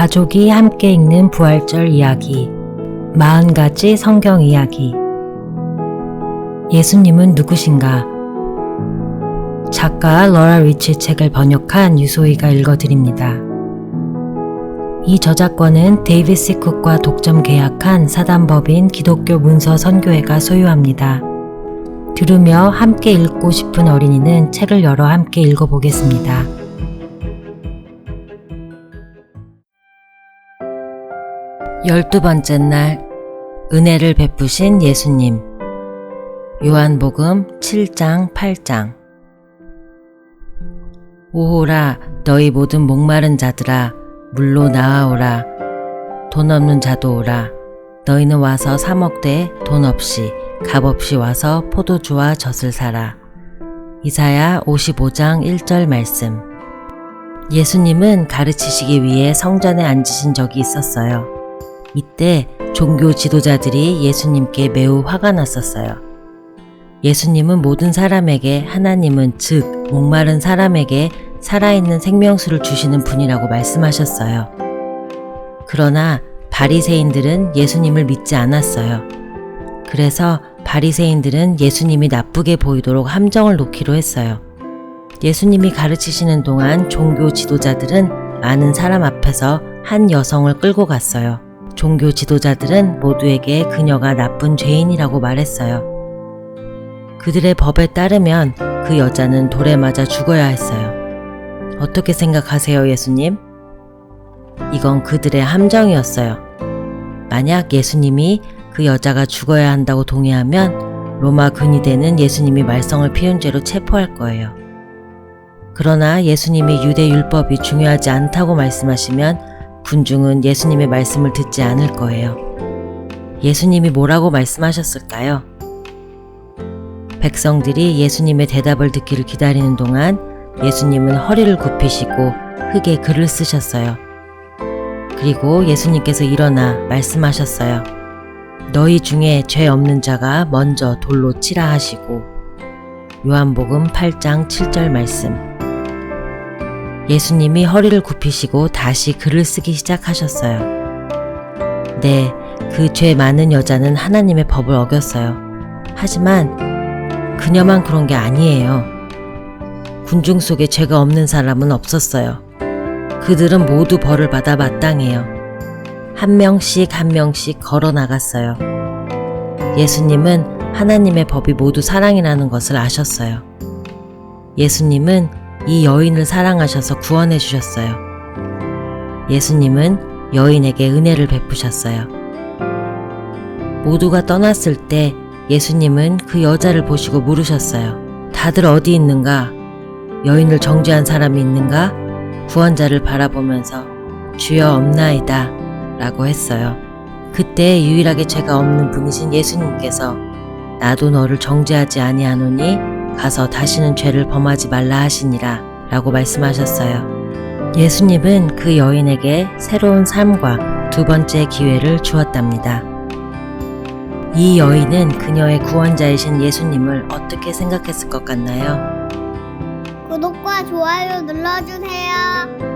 가족이 함께 읽는 부활절 이야기 40가지 성경 이야기 예수님은 누구신가? 작가 러라 리치 책을 번역한 유소희가 읽어드립니다. 이 저작권은 데이비스 쿡과 독점 계약한 사단법인 기독교 문서 선교회가 소유합니다. 들으며 함께 읽고 싶은 어린이는 책을 열어 함께 읽어보겠습니다. 열두 번째 날, 은혜를 베푸신 예수님. 요한복음 7장 8장. 오호라, 너희 모든 목마른 자들아, 물로 나아오라. 돈 없는 자도 오라. 너희는 와서 사 먹되 돈 없이, 값 없이 와서 포도주와 젖을 사라. 이사야 55장 1절 말씀. 예수님은 가르치시기 위해 성전에 앉으신 적이 있었어요. 이때 종교 지도자들이 예수님께 매우 화가 났었어요. 예수님은 모든 사람에게 하나님은 즉 목마른 사람에게 살아있는 생명수를 주시는 분이라고 말씀하셨어요. 그러나 바리새인들은 예수님을 믿지 않았어요. 그래서 바리새인들은 예수님이 나쁘게 보이도록 함정을 놓기로 했어요. 예수님이 가르치시는 동안 종교 지도자들은 많은 사람 앞에서 한 여성을 끌고 갔어요. 종교 지도자들은 모두에게 그녀가 나쁜 죄인이라고 말했어요. 그들의 법에 따르면 그 여자는 돌에 맞아 죽어야 했어요. 어떻게 생각하세요, 예수님? 이건 그들의 함정이었어요. 만약 예수님이 그 여자가 죽어야 한다고 동의하면 로마 근위대는 예수님이 말썽을 피운 죄로 체포할 거예요. 그러나 예수님이 유대 율법이 중요하지 않다고 말씀하시면 군중은 예수님의 말씀을 듣지 않을 거예요. 예수님이 뭐라고 말씀하셨을까요? 백성들이 예수님의 대답을 듣기를 기다리는 동안 예수님은 허리를 굽히시고 흙에 글을 쓰셨어요. 그리고 예수님께서 일어나 말씀하셨어요. 너희 중에 죄 없는 자가 먼저 돌로 치라 하시고 요한복음 8장 7절 말씀 예수님이 허리를 굽히시고 다시 글을 쓰기 시작하셨어요. 네, 그 죄 많은 여자는 하나님의 법을 어겼어요. 하지만 그녀만 그런 게 아니에요. 군중 속에 죄가 없는 사람은 없었어요. 그들은 모두 벌을 받아 마땅해요. 한 명씩 한 명씩 걸어 나갔어요. 예수님은 하나님의 법이 모두 사랑이라는 것을 아셨어요. 예수님은 이 여인을 사랑하셔서 구원해 주셨어요. 예수님은 여인에게 은혜를 베푸셨어요. 모두가 떠났을 때 예수님은 그 여자를 보시고 물으셨어요. 다들 어디 있는가? 여인을 정죄한 사람이 있는가? 구원자를 바라보면서 주여 없나이다 라고 했어요. 그때 유일하게 죄가 없는 분이신 예수님께서 나도 너를 정죄하지 아니하노니 가서 다시는 죄를 범하지 말라 하시니라 라고 말씀하셨어요. 예수님은 그 여인에게 새로운 삶과 두 번째 기회를 주었답니다. 이 여인은 그녀의 구원자이신 예수님을 어떻게 생각했을 것 같나요? 구독과 좋아요 눌러주세요.